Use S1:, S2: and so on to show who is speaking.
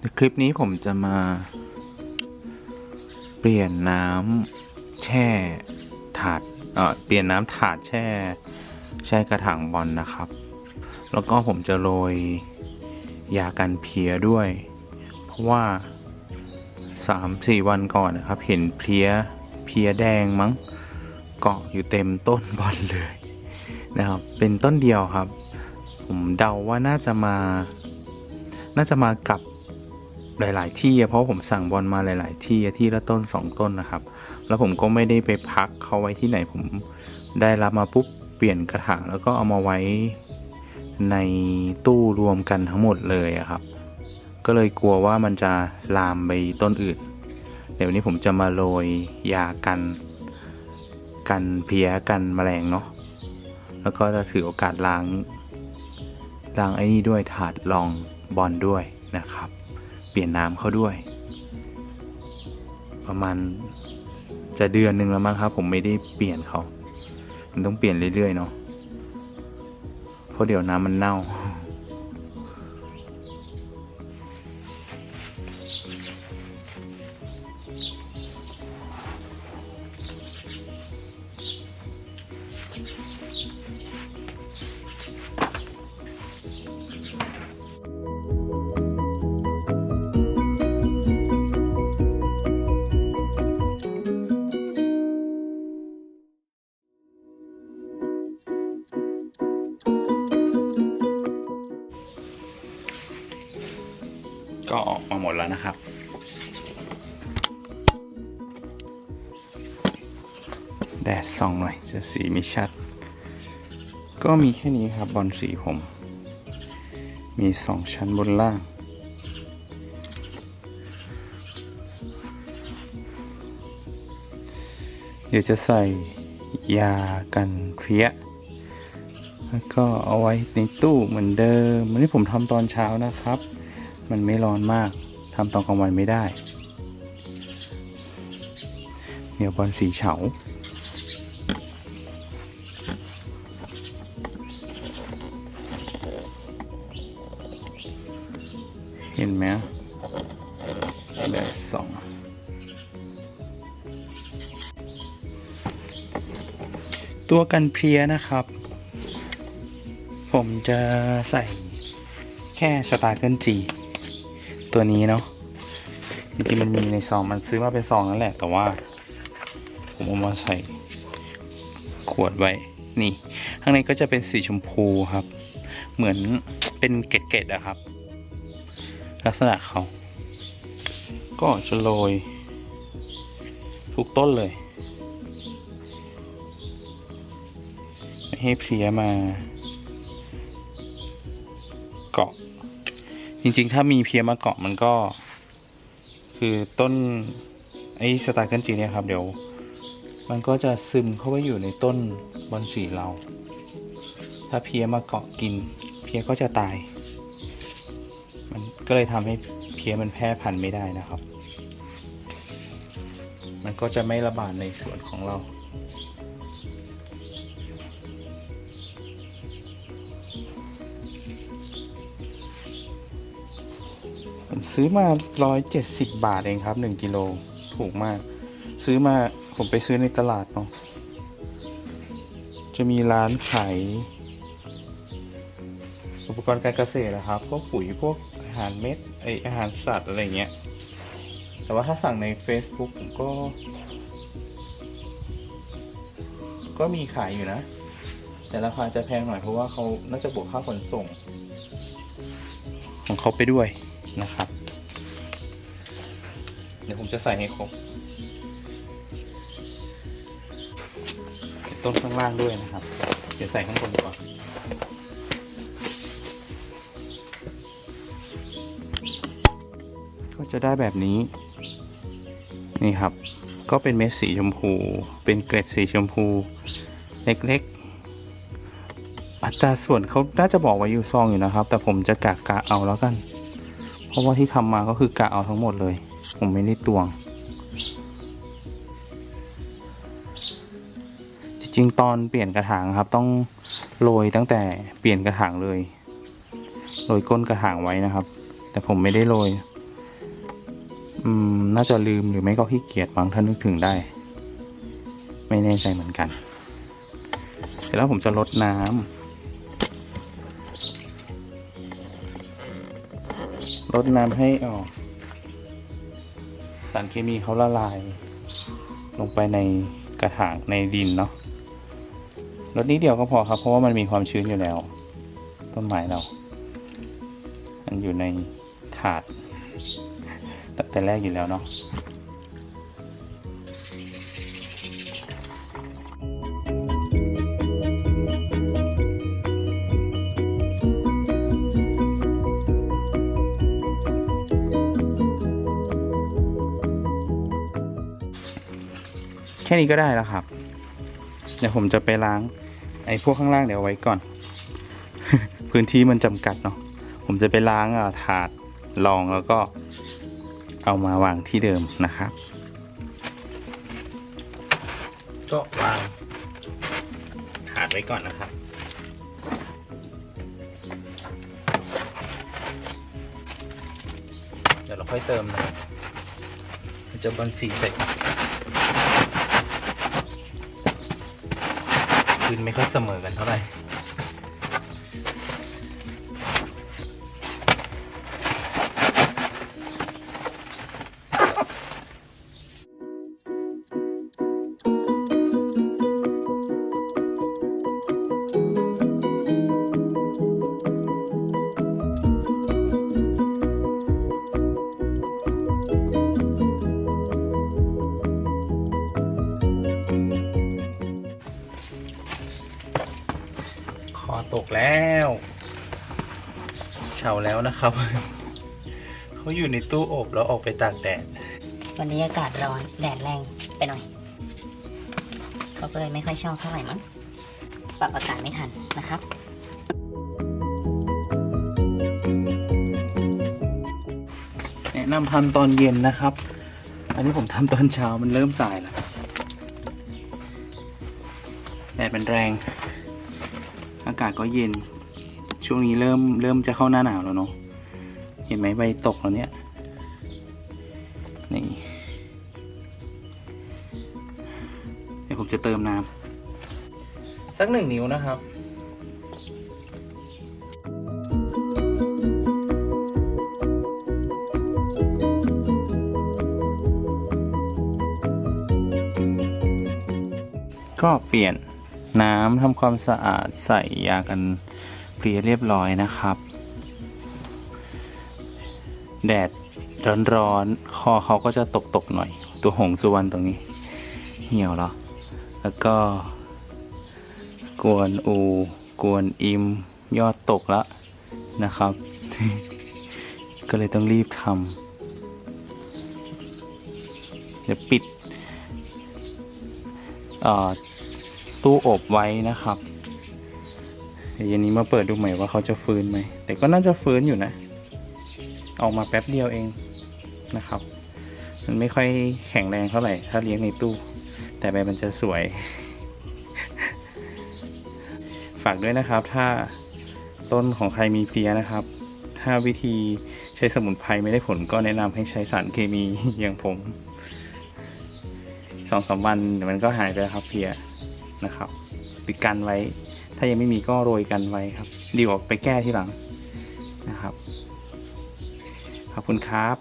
S1: ในคลิปนี้ผมจะมา เปลี่ยนน้ำแช่ถาดเอ่อเปลี่ยนน้ำถาดแช่ แช่กระถางบอลนะครับ แล้วก็ผมจะโรยยากันเพลียด้วย เพราะว่าสามสี่วันก่อนนะครับ เห็นเพลียเพลียแดงมั้งเกาะอยู่เต็มต้นบอลเลยนะครับ เป็นต้นเดียวครับ ผมเดาว่าน่าจะมา น่าจะมากับ หลาย ๆ ที่เพราะผมสั่งบอลมาหลาย ๆ ที่ที่ละต้นสองต้นนะครับ แล้วผมก็ไม่ได้ไปพักเขาไว้ที่ไหนผมได้รับมาปุ๊บเปลี่ยนกระถางแล้วก็เอามาไว้ในตู้รวมกันทั้งหมดเลยครับ ก็เลยกลัวว่ามันจะลามไปต้นอื่น เดี๋ยววันนี้ผมจะมาโรยยากันกันเพี้ยกันแมลงเนาะแล้วก็จะถือโอกาสล้างล้างไอ้นี่ด้วยถาดรองบอลด้วยนะครับ เปลี่ยนน้ำเขาด้วย ประมาณจะเดือนหนึ่งแล้วมั้งครับ ผมไม่ได้เปลี่ยนเขา มันต้องเปลี่ยนเรื่อยๆเนาะเพราะเดี๋ยวน้ำมันเน่า ก็ออกมาหมดแล้วนะครับ แดดส่องหน่อยจะสีไม่ชัด ก็มีแค่นี้ครับบอลสีผม มีสองชั้นบนล่าง เดี๋ยวจะใส่ยากันเพลี้ยแล้วก็เอาไว้ในตู้เหมือนเดิมวันนี้ผมทำตอนเช้านะครับ มันไม่ร้อนมากทำตอนกลางวันไม่ได้เดี๋ยวบอลสีเฉาเห็นไหมแดดสองตัวกันเพลียนะครับ ผมจะใส่แค่สตาร์เกิลจี ตัวนี้เนาะจริงๆมันมีในซองมันซื้อมาเป็นซองนั่นแหละ แต่ว่า ผมเอามาใส่ขวดไว้นี่ ข้างในก็จะเป็นสีชมพูครับ เหมือนเป็นเกล็ดๆอะครับ ลักษณะเขาก็จะโรยทุกต้นเลยไม่ให้เพลียมา เกาะ จริงๆ ถ้ามีเพียมาเกาะมันก็ คือต้นไอ้สตาร์เกิลจีเนี่ยครับ เดี๋ยว มันก็จะซึมเข้าไปอยู่ในต้นบอนสีเรา ถ้าเพียมาเกาะกิน เพียก็จะตาย มันก็เลยทำให้เพียมันแพร่พันธุ์ไม่ได้นะครับ มันก็จะไม่ระบาดในสวนของเรา ผมซื้อมา 170 บาทเองครับ 1 กิโลถูกมาก ซื้อมาผมไปซื้อในตลาดเนาะจะมีร้านขายอุปกรณ์การเกษตรนะครับ พวกปุ๋ยพวกอาหารเม็ดไออาหารสัตว์อะไรเงี้ย แต่ว่าถ้าสั่งใน Facebook ผมก็ ก็มีขายอยู่นะ แต่ราคาจะแพงหน่อยเพราะว่าเขาน่าจะบวกค่าขนส่ง ของเขาไปด้วย นะครับ เดี๋ยวผมจะใส่ให้ครบต้นข้างล่างด้วยนะครับ เดี๋ยวใส่ข้างบนก่อน ก็จะได้แบบนี้ นี่ครับ ก็เป็นเม็ดสีชมพู เป็นเกล็ดสีชมพู เล็กๆ อัตราส่วนเขาน่าจะบอกไว้อยู่ซองอยู่นะครับ แต่ผมจะกะกะเอาแล้วกัน เพราะว่าที่ทำมาก็คือกะเอาทั้งหมดเลย ผมไม่ได้ตวง จริงๆ ตอนเปลี่ยนกระถางครับ ต้องโรยตั้งแต่เปลี่ยนกระถางเลยโรยก้นกระถางไว้นะครับ แต่ผมไม่ได้โรย อืม น่าจะลืมหรือไม่ก็ขี้เกียจบางท่านนึกถึงได้ ไม่แน่ใจเหมือนกัน เสร็จแล้วผมจะลดน้ำ ดน้ำให้ออก สารเคมีเขาละลาย ลงไปในกระถางในดินเนาะรดนี้เดียวก็พอครับ เพราะว่ามันมีความชื้นอยู่แล้ว ต้นไม้เรา มันอยู่ในถาดตั้งแต่แรกอยู่แล้วเนาะ ค่นี้ก็ได้แล้วครับ เดี๋ยวผมจะไปล้าง ไอ้พวกข้างล่างเดี๋ยวไว้ก่อน พื้นที่มันจำกัดเนาะผมจะไปล้างอะถาดรองแล้วก็เอามาวางที่เดิมนะครับ ก็วางถาดไว้ก่อนนะครับเดี๋ยวเราค่อยเติมนะจะบอลสีเส นไม่ค่อยเสมอกันเท่าไหร่ กแล้วเฉาแล้วนะครับ เขาอยู่ในตู้อบแล้วออกไปตากแดด
S2: วันนี้อากาศร้อนแดดแรงไปหน่อย เขาก็เลยไม่ค่อยชอบเท่าไหร่มั้งปรับอากาศไม่ทันนะครับ
S1: แนะนำทำตอนเย็นนะครับ อันนี้ผมทำตอนเช้ามันเริ่มสายแล้วแดดมันแรง อากาศก็เย็น ช่วงนี้เริ่มเริ่มจะเข้าหน้าหนาวแล้วเนาะ เห็นไหมใบตกแล้วเนี่ย นี่ เดี๋ยวผมจะเติมน้ำสักหนึ่งนิ้วนะครับก็เปลี่ยน น้ำทำความสะอาดใส่ยากันเพลียเรียบร้อยนะครับ แดดร้อนๆคอเขาก็จะตกๆหน่อย ตัวหงสุวรรณตรงนี้ เหี่ยวแล้วแล้วก็ กวนอู กวนอิม ยอดตกแล้วนะครับ ก็เลยต้องรีบทำเดี๋ยวปิดอ่อ ตู้อบไว้นะครับเดี๋ยวเย็นนี้มาเปิดดูใหม่ว่าเขาจะฟื้นไหม แต่ก็น่าจะฟื้นอยู่นะ ออกมาแป๊บเดียวเองนะครับ มันไม่ค่อยแข็งแรงเท่าไหร่ ถ้าเลี้ยงในตู้ แต่ใบมันจะสวย ฝากด้วยนะครับ ถ้าต้นของใครมีเพียนะครับ ถ้าวิธีใช้สมุนไพรไม่ได้ผลก็แนะนำให้ใช้สารเคมีอย่างผมสองสามวันมันก็หายไปแล้วครับเพีย นะครับปิดกันไว้ ถ้ายังไม่มีก็โรยกันไว้ครับ ดีกว่าไปแก้ที่หลังนะครับ ขอบคุณครับ